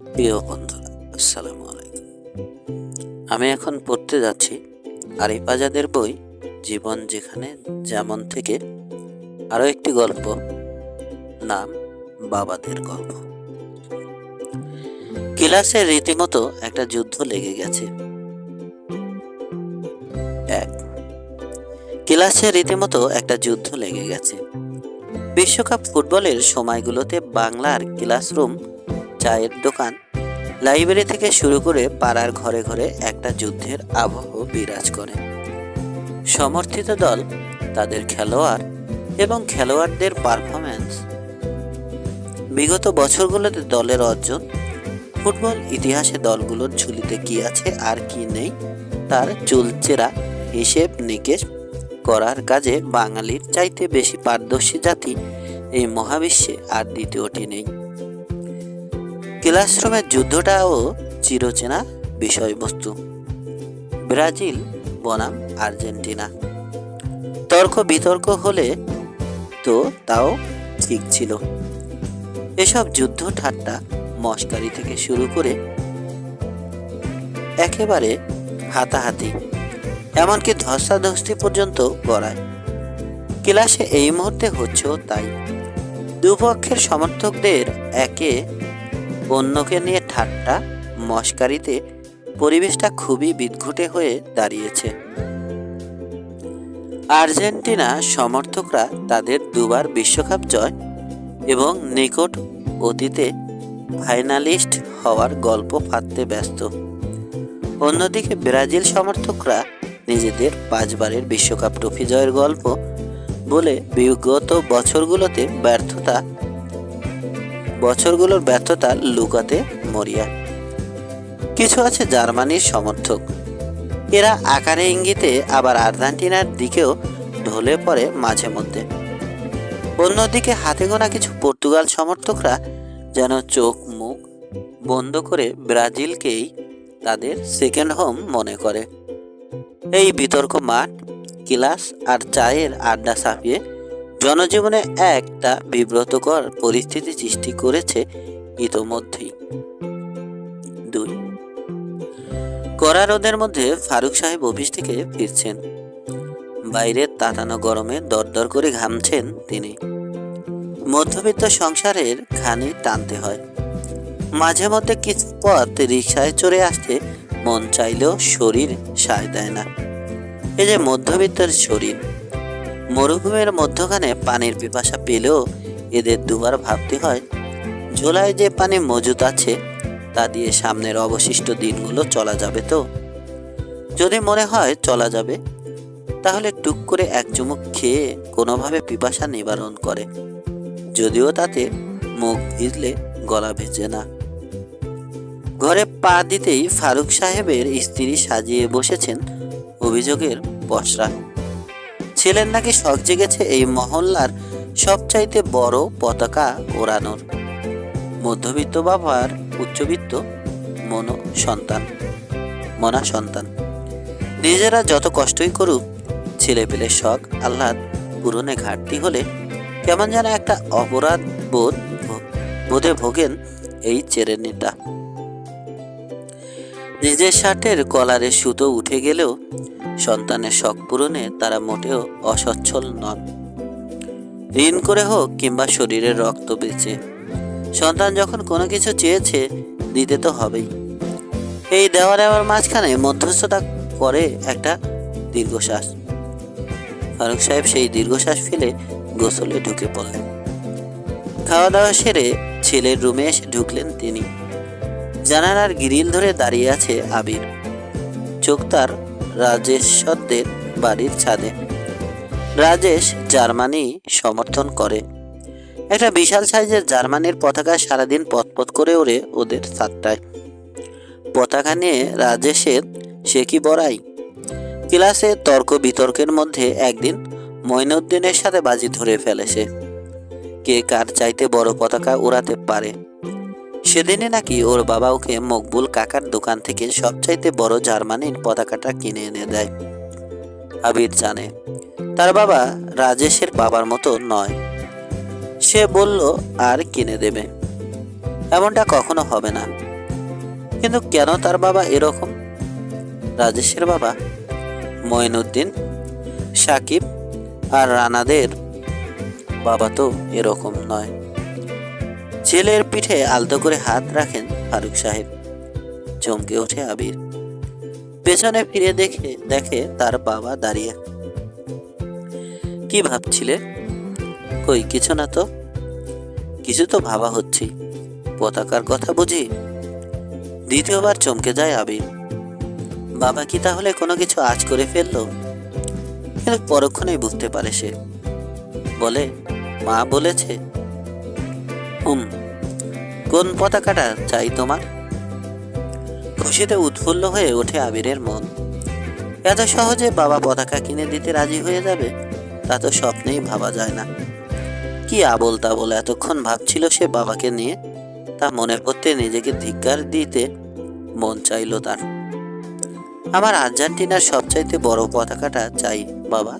প্রিয় বন্ধুরা, আসসালামু আলাইকুম। আমি এখন পড়তে যাচ্ছি আরিফ আজাদের বই জীবন যেখানে যেমন থেকে আরও একটি গল্প নাম বাবাদের গল্প। ক্লাসে রীতিমতো একটা যুদ্ধ লেগে গেছে। এক, ক্লাসে রীতিমতো একটা যুদ্ধ লেগে গেছে। বিশ্বকাপ ফুটবলের সময়গুলোতে বাংলার ক্লাসরুম চায়ের দোকান। লাইব্রেরি থেকে শুরু করে পাড়ার ঘরে ঘরে একটা যুদ্ধের আবহ বিরাজ করে। সমর্থিত দল, তাদের খেলোয়াড় এবং খেলোয়াড়দের পারফরম্যান্স বিগত বছরগুলোতে দলের অর্জন, ফুটবল ইতিহাসে দলগুলোর ঝুলিতে কি আছে আর কি নেই, তার চুলচেরা হিসেব নিকেশ করার কাজে বাঙালির চাইতে বেশি পারদর্শী জাতি এই মহাবিশ্বে আর দ্বিতীয়টি নেই। ক্লাসরুমের যুদ্ধটাও চিরচেনা বিষয়বস্তু। ব্রাজিল, বনাম, আর্জেন্টিনা। তর্ক বিতর্ক হলে তো তাও ঠিক ছিল। এসব যুদ্ধ ঠাট্টা মস্কারি থেকে শুরু করে একেবারে হাতাহাতি, এমনকি ধস্তাধস্তি পর্যন্ত গড়ায়। ক্লাসে এই মুহূর্তে হচ্ছেও তাই। দুপক্ষের সমর্থকদের একে অন্যকে নিয়ে ঠাট্টা, মস্কারিতে পরিবেশটা খুবই বিদঘুটে হয়ে দাঁড়িয়েছে। আর্জেন্টিনা সমর্থকরা তাদের দুবার বিশ্বকাপ জয় এবং নিকট অতীতে ফাইনালিস্ট হওয়ার গল্প ফাঁদতে ব্যস্ত। অন্যদিকে ব্রাজিল সমর্থকরা নিজেদের পাঁচবারের বিশ্বকাপ ট্রফি জয়ের গল্প বলে বিগত বছরগুলোতে ব্যর্থতা বছরগুলোর ব্যর্থতা লুকাতে মরিয়া। কিছু আছে জার্মানির সমর্থক। এরা আকারে ইঙ্গিতে আবার আর্জেন্টিনার দিকেও ঢলে পড়ে মাঝে মধ্যে। অন্যদিকে হাতে গোনা কিছু পর্তুগাল সমর্থকরা যেন চোখ, মুখ বন্ধ করে ব্রাজিলকেই তাদের সেকেন্ড হোম মনে করে। এই বিতর্ক মাঠ, ক্লাস আর চায়ের আড্ডা ছাপিয়ে জনজীবনে একটা বিব্রতকর পরিস্থিতি সৃষ্টি করেছে ইতোমধ্যেই। দুই। কড়া রোদের মধ্যে ফারুক সাহেব অফিস থেকে ফিরছেন। বাইরের তাতানো গরমে দরদর করে ঘামছেন তিনি। মধ্যবিত্ত সংসারের খানি টানতে হয়। মাঝে মধ্যে কিছু পথ রিক্সায় চড়ে আসতে মন চাইলেও শরীর সায় দেয় না। এই যে মধ্যবিত্তের শরীর। মরুভূমির মধ্যখানে পানির পিপাসা পেলেও এদের দুবার ভাবতে হয়, ঝোলায় যে পানি মজুত আছে, তা দিয়ে সামনের অবশিষ্ট দিনগুলো চলা যাবে তো। যদি মনে হয় চলা যাবে, তাহলে টুক করে এক চুমুক খেয়ে কোনোভাবে পিপাসা নিবারণ করে। যদিও তাতে মুখ ভিজলে গলা ভেজে না। ঘরে পা দিতেই ফারুক সাহেবের স্ত্রী সাজিয়ে বসেছেন অভিযোগের পসরা। ছেলের নাকি শখ জেগেছে এই মহল্লার সবচাইতে বড় পতাকা ওড়ানোর? মধ্যবিত্ত বাবার উচ্চবিত্ত মনো সন্তান মনা সন্তান নিজেরা যত কষ্টই করুক ছেলে পেলে শখ, আহ্লাদ পূরণে ঘাটতি হলে কেমন যেন একটা অপরাধ বোধ বোধে ভোগেন এই চেরেনিটা নিজের শার্টের কলারে সুতো উঠে গেলেও সন্তানের শখ পূরণে তারা মোটেও অসচ্ছল নন। ঋণ করে হোক কিংবা শরীরের রক্ত বেঁচে, সন্তান যখন কোনো কিছু চেয়েছে, দিতে তো হবেই। এই দেওয়া নেওয়ার মাঝখানে মধ্যস্থতা করে একটা দীর্ঘশ্বাস। ফারুক সাহেব সেই দীর্ঘশ্বাস ফেলে গোসলে ঢুকে পড়লেন। খাওয়া দাওয়া সেরে ছেলের রুমে এসে ঢুকলেন তিনি। জানালার গ্রিল ধরে দাঁড়িয়ে আছে আবির। চোখ তার রাজেশ্বরদের বাড়ির ছাদে। রাজেশ জার্মানি সমর্থন করে। একটা বিশাল সাইজের জার্মানির পতাকা সারাদিন পথপথ করে ওড়ে ওদের সাতটায় পতাকা নিয়ে রাজেশের সে কি বড়াই? ক্লাসে তর্ক বিতর্কের মধ্যে একদিন মঈনুদ্দিনের সাথে বাজি ধরে ফেলেছে কে কার চাইতে বড় পতাকা উড়াতে পারে? সেদিনে নাকি ওর বাবা ওকে মকবুল কাকার দোকান থেকে সবচাইতে বড় জার্মানির পতাকাটা কিনে এনে দেয়। আবির জানে, তার বাবা রাজেশের বাবার মতো নয়। সে বলল, আর কিনে দেবে। এমনটা কখনো হবে না। কিন্তু কেন তার বাবা এরকম? রাজেশের বাবা মঈনুদ্দিন সাকিব আর রানাদের বাবা তো এরকম নয়। ছেলের পিঠে আলতো করে হাত রাখেন ফারুক সাহেব। চমকে ওঠে আবির। পেছনে ফিরে দেখে দেখে তার বাবা দাঁড়িয়ে। কি ভাবছিলে? কই, কিছু না তো? কিছু তো ভাবা হচ্ছে। পতাকার কথা বুঝি? দ্বিতীয়বার চমকে যায় আবির। বাবা কি তাহলে কোনো কিছু আজ করে ফেলল? পরক্ষণেই বুঝতে পারে সে। বলে, মা বলেছে হুম কোন পতাকাটা চাই তোমার? খুশিতে উৎফুল্ল হয়ে ওঠে আবিরের মন। এত সহজে বাবা পতাকা কিনে দিতে রাজি হয়ে যাবে, তা তো স্বপ্নেই ভাবা যায় না। কি আবল তাবল এতক্ষণ ভাবছিল সে বাবাকে নিয়ে, তা মনে করতে নিজেকে ধিক্কার দিতে মন চাইলো তার। আমার আর্জেন্টিনার সবচাইতে বড় পতাকাটা চাই, বাবা।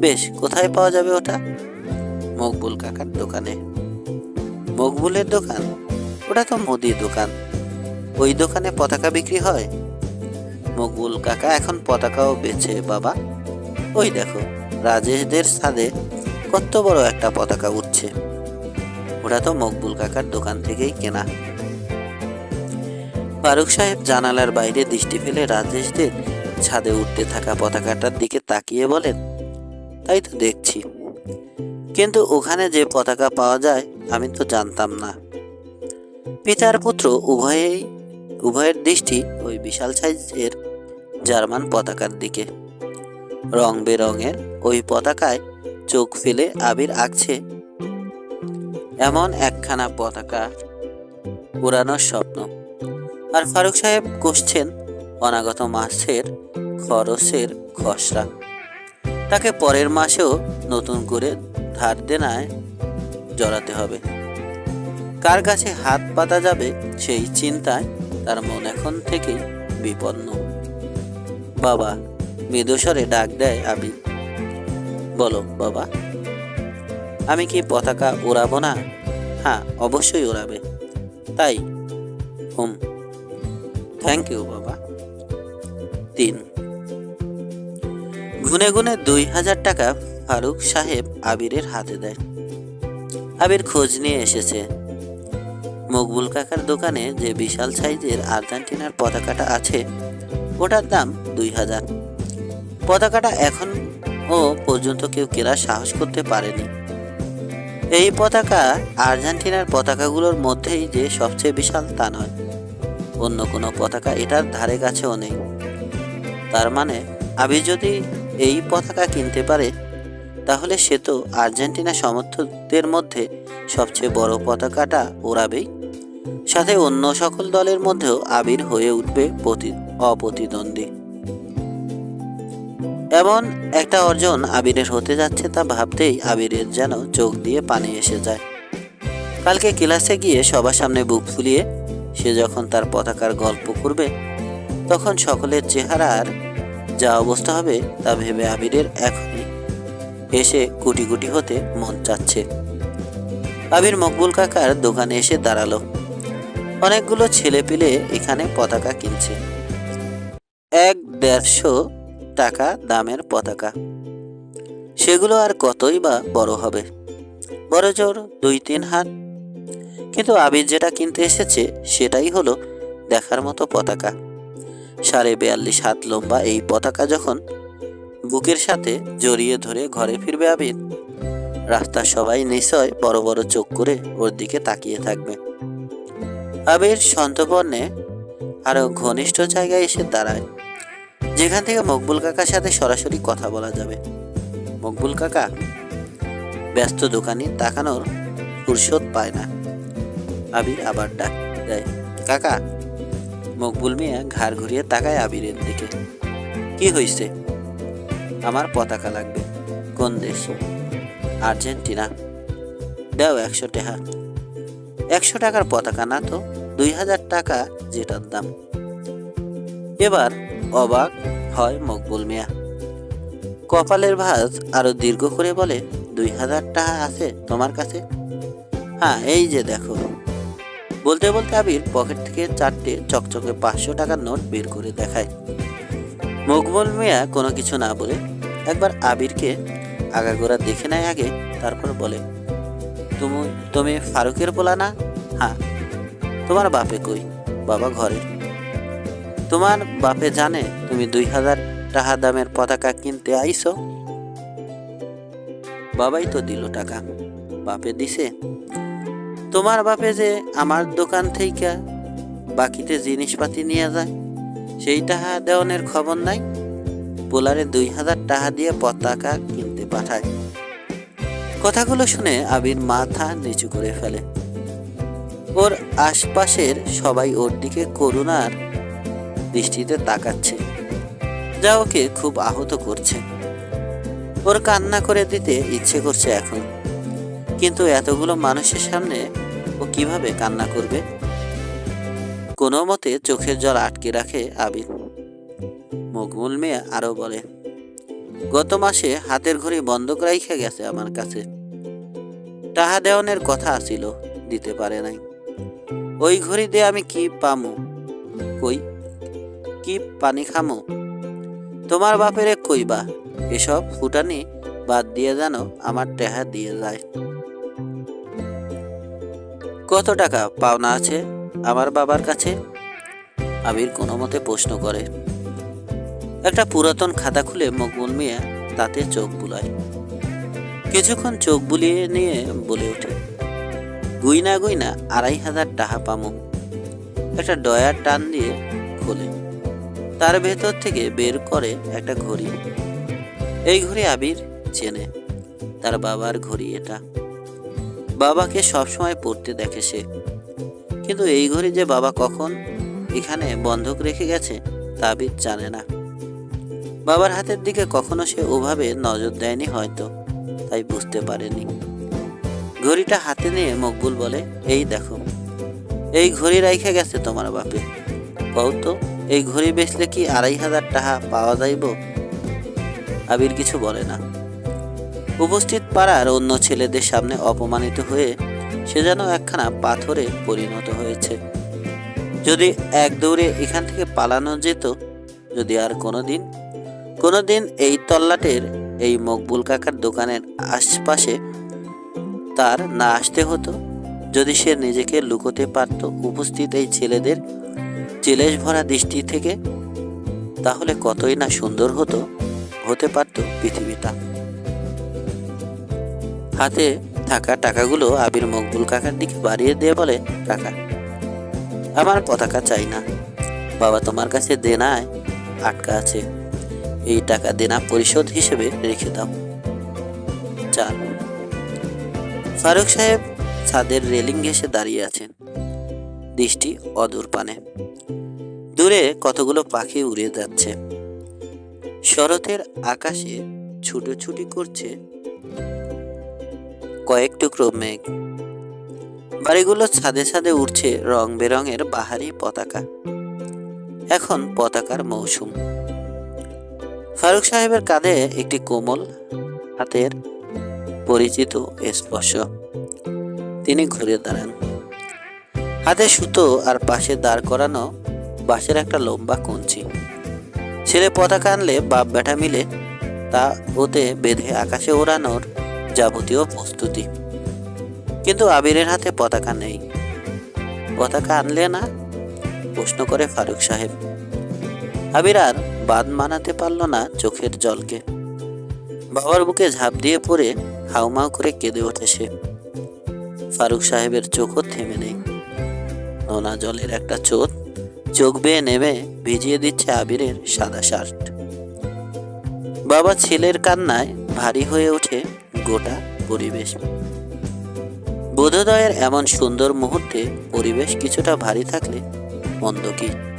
বেশ, কোথায় পাওয়া যাবে ওটা? মকবুল কাকার দোকানে। মকবুলের দোকান? ওটা তো মুদির দোকান। ওই দোকানে পতাকা বিক্রি হয়? মকবুল কাকা এখন পতাকাও বেছে, বাবা। ওই দেখো, রাজেশদের ছাদে কত বড় একটা পতাকা উঠছে। ওটা তো মকবুল কাকার দোকান থেকেই কেনা। ফারুক সাহেব জানালার বাইরে দৃষ্টি ফেলে রাজেশদের ছাদে উঠতে থাকা পতাকাটার দিকে তাকিয়ে বলেন, তাই তো দেখছি। কিন্তু ওখানে যে পতাকা পাওয়া যায় আমি তো জানতাম না। পিতার পুত্র উভয়েই উভয়ের দৃষ্টি ওই বিশাল সাইজের জার্মান পতাকার দিকে। রং বেরঙের ওই পতাকায় চোখ ফেলে আবির আঁকছে। এমন একখানা পতাকা উড়ানোর স্বপ্ন। আর ফারুক সাহেব কষছেন অনাগত মাসের খরচের খসড়া। তাকে পরের মাসেও নতুন করে ধার দেনায় জড়াতে হবে। কার কাছে হাত পাতা যাবে সেই চিন্তায় তার মন এখন থেকেই বিপন্ন। বাবা, মৃদুস্বরে ডাক দেয় আবি। বলো, বাবা, আমি কি পতাকা ওড়াবো না? হ্যাঁ অবশ্যই ওড়াবে তাই, হুম। থ্যাংক ইউ বাবা। তিন। গুনে গুনে দুই হাজার টাকা ফারুক সাহেব আবিরের হাতে দেয়। আবির খোঁজ নিয়ে এসেছে। মকবুল কাকার দোকানে যে বিশাল সাইজের আর্জেন্টিনার পতাকাটা আছে, ওটার দাম দুই হাজার। পতাকাটা এখন ও পর্যন্ত কেউ কেনার সাহস করতে পারেনি। এই পতাকা আর্জেন্টিনার পতাকাগুলোর মধ্যেই যে সবচেয়ে বিশাল তা নয়। অন্য কোনো পতাকা এটার ধারে কাছেও নেই। তার মানে আবি যদি এই পতাকা কিনতে পারে তাহলে সে তো আর্জেন্টিনা সমর্থকদের মধ্যে সবচেয়ে বড় পতাকাটা ওড়াবেই। সাথে অন্য সকল দলের মধ্যেও আবির হয়ে উঠবে প্রতি, অপ্রতিদ্বন্দ্বী। এমন একটা অর্জন আবিরের হতে যাচ্ছে তা ভাবতেই আবিরের যেন চোখ দিয়ে পানি এসে যায়। কালকে ক্লাসে গিয়ে সবার সামনে বুক ফুলিয়ে সে যখন তার পতাকার গল্প করবে, তখন সকলের চেহারার যা অবস্থা হবে তা ভেবে আবিরের এখনই এসে কুটি কুটি হতে মন চাচ্ছে। আবির মকবুল কাকার দোকানে এসে দাঁড়াল। অনেকগুলো ছেলে পিলে এখানে পতাকা কিনছে। এক দেড়শো টাকা দামের পতাকা। সেগুলো আর কতই বা বড় হবে? বড় জোর দুই তিন হাত। কিন্তু আবির যেটা কিনতে এসেছে সেটাই হলো দেখার মতো পতাকা। সাড়ে বিয়াল্লিশ হাত লম্বা এই পতাকা যখন বুকের সাথে জড়িয়ে ধরে ঘরে ফিরবে আবির। রাস্তার সবাই নিশ্চয় বড় বড় চোখ করে ওর দিকে তাকিয়ে থাকবে। আবির সন্তপর্ণে আরও ঘনিষ্ঠ জায়গায় এসে দাঁড়ায়। যেখান থেকে মকবুল কাকার সাথে সরাসরি কথা বলা যাবে। মকবুল কাকা, ব্যস্ত দোকানি তাকানোর ফুরসত পায় না। আবির আবার ডাক দেয়, কাকা। মকবুল মিয়া ঘাড় ঘুরিয়ে তাকায় আবিরের দিকে। কি হয়েছে আমার পতাকা লাগবে। কোন দেশ? আর্জেন্টিনা। দাও একশো টাকা একশো টাকার পতাকা না তো, দুই হাজার টাকা যেটার দাম। এবার অবাক হয় মকবুল মিয়া। কপালের ভাঁজ আরও দীর্ঘ করে বলে, দুই হাজার টাকা আছে তোমার কাছে? হ্যাঁ এই যে দেখো। বলতে বলতে আবির পকেট থেকে চারটে চকচকে পাঁচশো টাকার নোট বের করে দেখায়। মকবুল মিয়া কোনো কিছু না বলে একবার আবিরকে আগাগোড়া দেখে নেয় আগে, তারপর বলে, তুমি তুমি ফারুকের বলা না? হ্যাঁ। তোমার বাপে কই? বাবা ঘরে তোমার বাপে জানে তুমি দুই হাজার টাকা দামের পতাকা কিনতে আইছো বাবাই তো দিল টাকা। বাপে দিছে? তোমার বাপে যে আমার দোকান থেকে বাকিতে জিনিসপাতি নিয়ে যায়। সেই টাকা দেওয়ানের খবর নাই। পোলারে দুই হাজার টাকা দিয়ে পতাকা কিনতে পাঠায়। কথাগুলো শুনে আবির মাথা নিচু করে ফেলে। ওর আশপাশের সবাই ওর দিকে করুণার দৃষ্টিতে তাকাচ্ছে। যা ওকে খুব আহত করছে। ওর কান্না করে দিতে ইচ্ছে করছে এখন। কিন্তু এতগুলো মানুষের সামনে ও কীভাবে কান্না করবে? কোনো মতে চোখের জল আটকে রাখে আবির। মকবুল মেয়ে আরও বলে, গত মাসে হাতের ঘড়ি বন্ধ রাইখা গেছে আমার কাছে। টাহা দেওয়ানের কথা আছিল, দিতে পারে নাই। ওই ঘড়ি দিয়ে আমি কি পামু? কই? কি পানি খামো? তোমার বাপেরে কইবা এসব ফুটানি বাদ দিয়ে জানো আমার টেহা দিয়ে যায়। কত টাকা পাওনা আছে? আমার বাবার কাছে? আবির কোনো মতে প্রশ্ন করে। একটা পুরাতন খাতা খুলে মকবুল মিয়া তাতে চোখ বুলায়। কিছুক্ষণ চোখ বুলিয়ে নিয়ে বলে ওঠে, গুইনা গুইনা, আড়াই হাজার টাকা পামু। একটা ডয়ার টান দিয়ে খোলে। তার ভেতর থেকে বের করে একটা ঘড়ি। এই ঘড়ি আবির চেনে, তার বাবার ঘড়ি এটা। বাবাকে সবসময় পড়তে দেখে সে। কিন্তু এই ঘড়ি যে বাবা কখন এখানে বন্ধক রেখে গেছে, তা আবির জানে না। বাবার হাতের দিকে কখনো সে ওভাবে নজর দেয়নি হয়তো, তাই বুঝতে পারেনি। ঘড়িটা হাতে নিয়ে মকবুল বলে, এই দেখো, এই ঘড়ি রাইখে গেছে তোমার বাপে। কও তো, এই ঘড়ি বেচলে কি আড়াই হাজার টাকা পাওয়া যাইব? আবির কিছু বলে না। উপস্থিত পাড়ার অন্য ছেলেদের সামনে অপমানিত হয়ে সে যেন একখানা পাথরে পরিণত হয়েছে। যদি এক দৌড়ে এখান থেকে পালানো যেত, যদি আর কোনোদিন কোনোদিন এই তল্লাটের, এই মকবুল কাকার দোকানের আশপাশে তার না আসতে হতো, যদি সে নিজেকে লুকোতে পারত উপস্থিত এই ছেলেদের চিলেশ ভরা দৃষ্টি থেকে, তাহলে কতই না সুন্দর হতো, হতে পারত পৃথিবীটা। হাতে থাকা টাকাগুলো আবির মকবুল কাকার দিকে বাড়িয়ে দিয়ে বলে, কাকা, আমার পতাকা চাই না। বাবা তোমার কাছে দেনায় আটকা আছে। এই টাকা দেনা পরিশোধ হিসেবে রেখে দাও। চার ফারুক সাহেব ছাদের রেলিং ঘেসে দাঁড়িয়ে আছেন। দৃষ্টি অদূর পানে। দূরে কতগুলো পাখি উড়ে যাচ্ছে। শরতের আকাশে ছুটোছুটি করছে কয়েক টুকরো মেঘ। বাড়িগুলো ছাদে ছাদে উঠছে রং বেরঙের বাহারি পতাকা। এখন পতাকার মৌসুম। ফারুক সাহেবের কাঁধে একটি কোমল হাতের পরিচিত স্পর্শ। তিনি ঘুরে দাঁড়ান। হাতে সুতো আর পাশে দাঁড় করানো বাঁশের একটা লম্বা কঞ্চি। ছেলে পতাকা আনলে বাপ বেটা মিলে তা ওতে বেঁধে আকাশে ওড়ানোর যাবতীয় প্রস্তুতি। কিন্তু আবিরের হাতে পতাকা নেই। পতাকা আনলে না? প্রশ্ন করে ফারুক সাহেব। আবির আর বাদ মানাতে পারল না চোখের জলকে। বাবার বুকে ঝাঁপ দিয়ে পড়ে হাউমাউ করে কেঁদে ওঠে সে। ফারুক সাহেবের চোখও থেমে নেই। নোনা জলের একটা চোট চোখ বেয়ে নেমে ভিজিয়ে দিচ্ছে আবিরের সাদা শার্ট। বাবা ছেলের কান্নায় ভারী হয়ে ওঠে গোটা পরিবেশ। বোধোদয়ের এমন সুন্দর মুহূর্তে পরিবেশ কিছুটা ভারী থাকলে মন্দ কি?